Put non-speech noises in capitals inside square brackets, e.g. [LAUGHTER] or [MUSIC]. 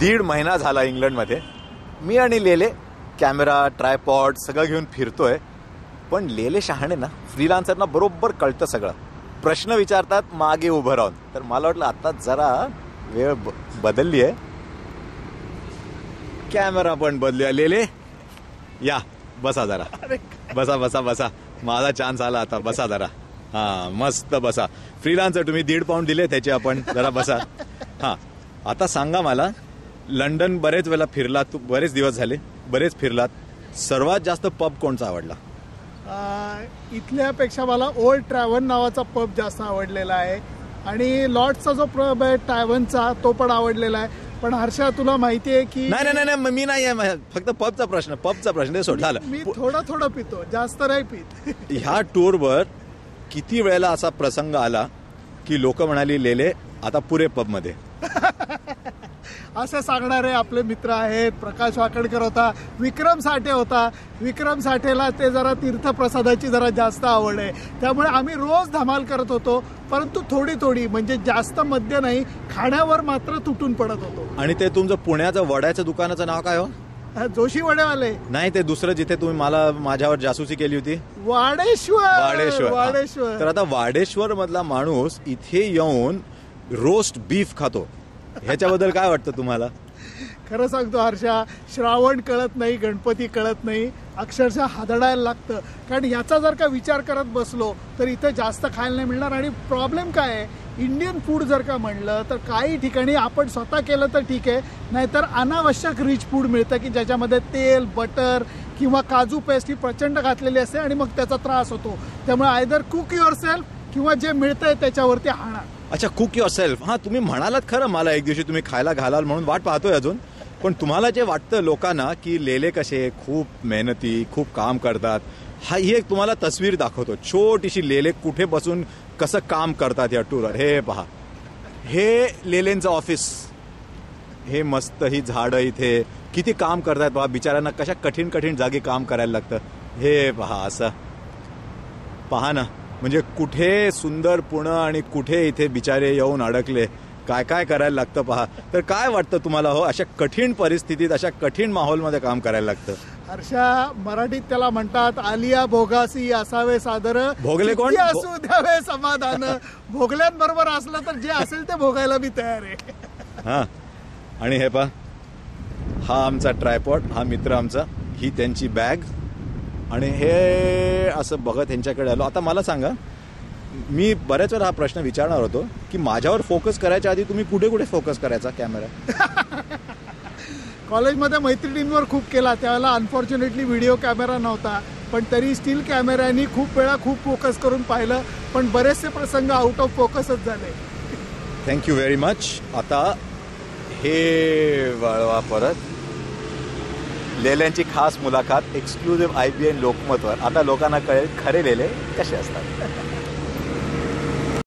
दीड महिना झाला इंग्लंडमध्ये. मी आणि लेले कॅमेरा ट्रायपॉड सगळं घेऊन फिरतोय. पण लेले शहाणे ना फ्रीलान्सरना बरोबर कळतं सगळं. प्रश्न विचारतात मागे उभं राहून. तर मला वाटलं आता जरा वेळ ब- बदलली आहे कॅमेरा पण बदलूया. लेले या बसा जरा. बसा बसा बसा. माझा चान्स आला आता. बसा जरा. हा मस्त बसा. फ्रीलान्सर तुम्ही दीड पाऊंड दिले त्याचे आपण जरा बसा. हा. आता सांगा मला लंडन बरेच वेळेला फिरलात तू बरेच दिवस झाले बरेच फिरलात. सर्वात जास्त पब कोणचा आवडला? इथल्यापेक्षा मला ओल्ड ट्रॅव्हन नावाचा पब जास्त आवडलेला आहे. आणि लॉर्डचा जो पब आहे ट्रॅव्हनचा तो पण आवडलेला आहे. पण हर्षा तुला माहिती आहे की नाही नाही नाही नाही मी नाही आहे. फक्त पबचा प्रश्न पबचा प्रश्न. ते सोड झालं. मी थोडं थोडं पितो. जास्त नाही पित. [LAUGHS] ह्या टूरवर किती वेळेला असा प्रसंग आला की लोक म्हणाली लेले आता पुरे पबमध्ये असे सांगणारे आपले मित्र आहेत. प्रकाश वाकडकर होता विक्रम साठे होता. विक्रम साठेला ते जरा तीर्थप्रसादाची जरा जास्त आवड आहे. त्यामुळे आम्ही रोज धमाल करत होतो परंतु थोडी थोडी म्हणजे जास्त मद्य नाही खाण्यावर मात्र तुटून पडत होतो. आणि ते तुमचं पुण्याचं वड्याच्या दुकानाचं नाव काय हो? जोशी वडेवाले नाही ते दुसरं जिथे तुम्ही मला माझ्यावर जासूसी केली होती. वाडेश्वर वाडेश्वर. वाडेश्वर. तर आता वाडेश्वर मधला माणूस इथे येऊन रोस्ट बीफ खातो. ह्याच्याबद्दल काय वाटतं तुम्हाला? खरं सांगतो हर्षा श्रावण कळत नाही गणपती कळत नाही अक्षरशः हादडायला लागतं. कारण याचा जर का विचार करत बसलो तर इथं जास्त खायला नाही मिळणार. आणि प्रॉब्लेम काय आहे? इंडियन फूड जर का म्हणलं तर काही ठिकाणी आपण स्वतः केलं तर ठीक आहे. नाहीतर अनावश्यक रिच फूड मिळतं की ज्याच्यामध्ये तेल बटर किंवा काजू पेस्ट ही प्रचंड घातलेली असते आणि मग त्याचा त्रास होतो. त्यामुळे आयदर कुक युअर सेल्फ किंवा जे मिळतंय त्याच्यावरती हाणा अच्छा कुक युअर सेल्फ हां तुम्ही म्हणालात खरं मला एक दिवशी तुम्ही खायला घालाल म्हणून वाट पाहतोय अजून. पण तुम्हाला जे वाटतं लोकांना की लेले कसे खूप मेहनती खूप काम करतात हा ही एक तुम्हाला तस्वीर दाखवतो. छोटीशी लेले कुठे बसून कसं काम करतात या टूरवर हे पहा. हे लेलेंचं ऑफिस हे मस्त ही झाडं इथे. किती काम करतात पहा बिचाऱ्यांना कशा कठीण कठीण जागी काम करायला लागतं. हे पहा असं. पहा ना. म्हणजे कुठे सुंदर पुणं आणि कुठे इथे बिचारे येऊन अडकले? काय काय करायला लागतं पहा. तर काय वाटतं तुम्हाला हो? अशा कठीण परिस्थितीत अशा कठीण माहोलमध्ये काम करायला लागतं? हर्षा मराठीत त्याला म्हणतात आलिया भोगासी असावे सादर. भोगले कोण? असू द्यावे समाधान. [LAUGHS] भोगल्यांबरोबर असलं तर जे असेल ते भोगायला मी तयार आहे. हा. आणि हे पहा. हा आमचा ट्रायपॉड हा मित्र आमचा ही त्यांची बॅग आणि हे असं बघत ह्यांच्याकडे आलो. आता मला सांगा मी बऱ्याच वेळा हा प्रश्न विचारणार होतो की माझ्यावर फोकस करायच्या आधी तुम्ही कुठे कुठे फोकस करायचा कॅमेरा कॉलेजमध्ये मैत्रिणींवर खूप केला त्यावेळेला अनफॉर्च्युनेटली व्हिडिओ कॅमेरा नव्हता पण तरी स्टील कॅमेऱ्यानी खूप वेळा खूप फोकस करून पाहिलं पण बरेचसे प्रसंग आउट ऑफ फोकसच झाले. थँक्यू व्हेरी मच आता हे वळवा परत. लेल्यांची खास मुलाखत एक्सक्लुझिव्ह आय बी एन लोकमतवर. आता लोकांना कळेल खरे लेले कसे असतात.